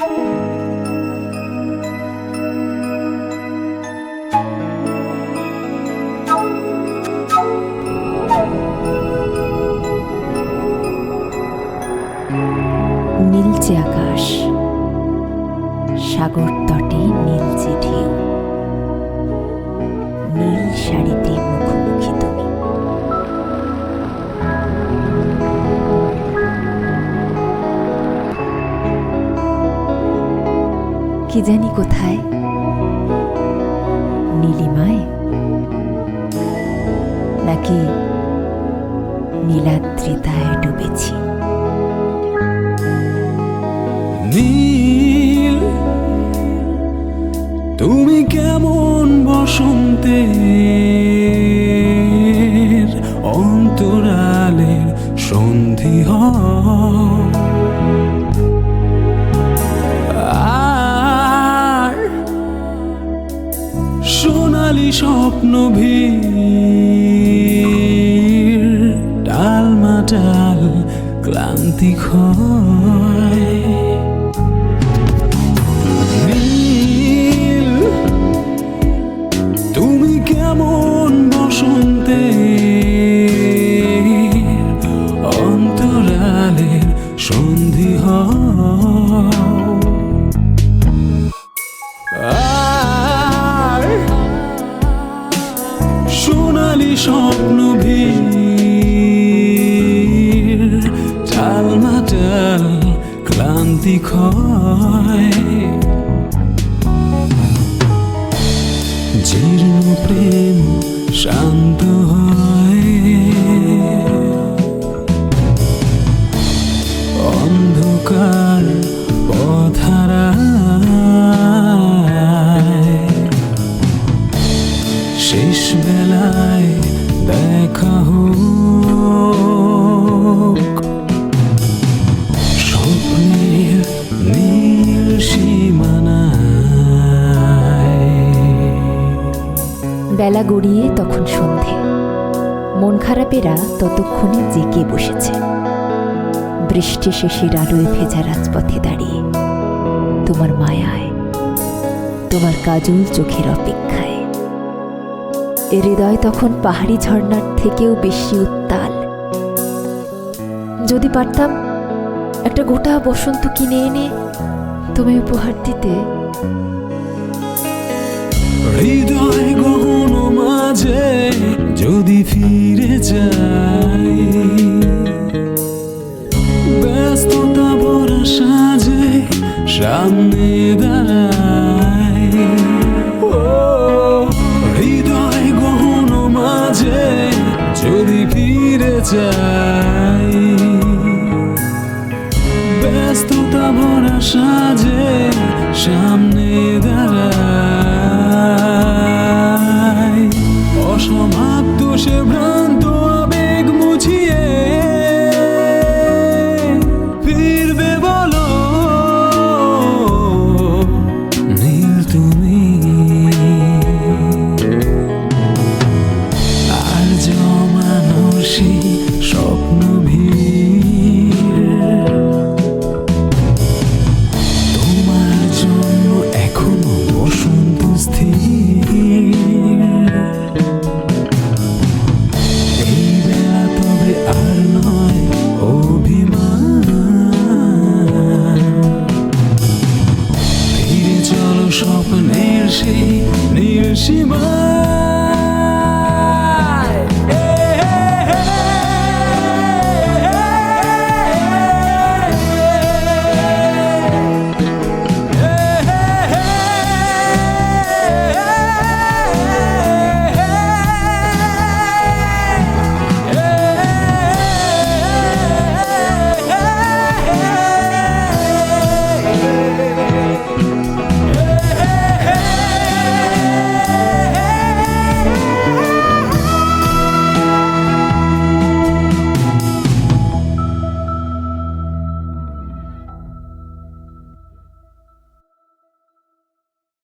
নীলচে আকাশ সাগর তটে নীলচে কি জানি কোথায়? নীলিমায়? নাকি নীলাদ্রিতায় ডুবেছি? নীল তুমি কেমন বসন্তে অন্তরালের সন্ধি হও। স্বপ্ন ভিড় টালমাটাল ক্লান্তি ক্ষয় সোনালি স্বপ্ন ভিড় ক্লান্তি ক্ষয়। জীর্ণ প্রেম শান্ত হয়। শেষ বেলায় দেখা হোক। স্বপ্নের নীল সীমানায়। বেলা গড়িয়ে তখন সন্ধে। মন খারাপেরা ততক্ষণে জেগে বসেছে। বৃষ্টি শেষের আলোয় ভেজা রাজপথে দাঁড়িয়ে। তোমার মায়ায়, তোমার কাজল চোখের অপেক্ষায়। এ হৃদয় তখন পাহাড়ি ঝর্ণার থেকেও বেশি উত্তাল। যদি পারতাম, একটা গোটা বসন্ত কিনে এনে তুমি উপহার দিতে। হৃদয় গহন মাঝে যাই ব্যস্ততা ভরা সাজে সামনে দাঁড়াই স্বপ্নের সেই নীল সীমা।